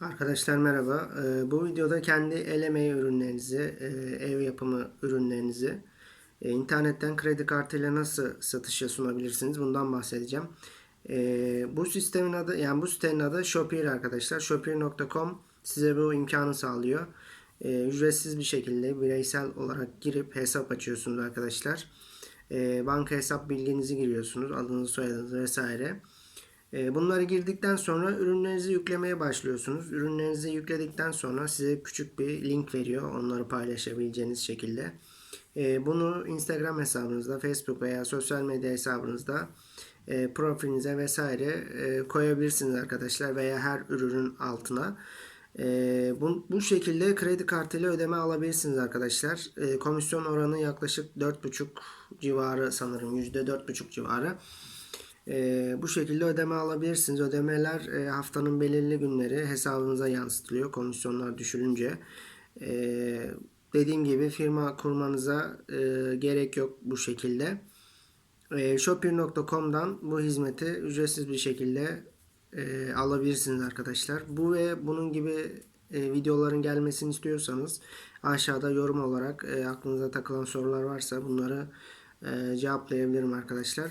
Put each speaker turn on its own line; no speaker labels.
Arkadaşlar merhaba. Ee, Bu videoda kendi el emeği ürünlerinizi, e, ev yapımı ürünlerinizi e, internetten kredi kartıyla nasıl satışa sunabilirsiniz bundan bahsedeceğim. Ee, Bu sistemin adı yani bu sitenin adı Shopir arkadaşlar. Shopir.com size bu imkanı sağlıyor. Ee, Ücretsiz bir şekilde bireysel olarak girip hesap açıyorsunuz arkadaşlar. Banka hesap bilginizi giriyorsunuz, adınızı, soyadınızı vesaire. E, Bunları girdikten sonra ürünlerinizi yüklemeye başlıyorsunuz. Ürünlerinizi yükledikten sonra size küçük bir link veriyor. Onları paylaşabileceğiniz şekilde. E, Bunu Instagram hesabınızda, Facebook veya sosyal medya hesabınızda e, profilinize vesaire e, koyabilirsiniz arkadaşlar veya her ürünün altına. E, bu, şekilde kredi kartıyla ödeme alabilirsiniz arkadaşlar. Komisyon oranı yaklaşık 4,5 civarı sanırım %4,5 civarı. Ee, bu şekilde ödeme alabilirsiniz. Ödemeler e, haftanın belirli günleri hesabınıza yansıtılıyor komisyonlar düşülünce. Ee, dediğim gibi firma kurmanıza e, gerek yok bu şekilde. E, Shopir.com'dan bu hizmeti ücretsiz bir şekilde e, alabilirsiniz arkadaşlar. Bu ve bunun gibi e, videoların gelmesini istiyorsanız aşağıda yorum olarak e, aklınıza takılan sorular varsa bunları e, cevaplayabilirim arkadaşlar.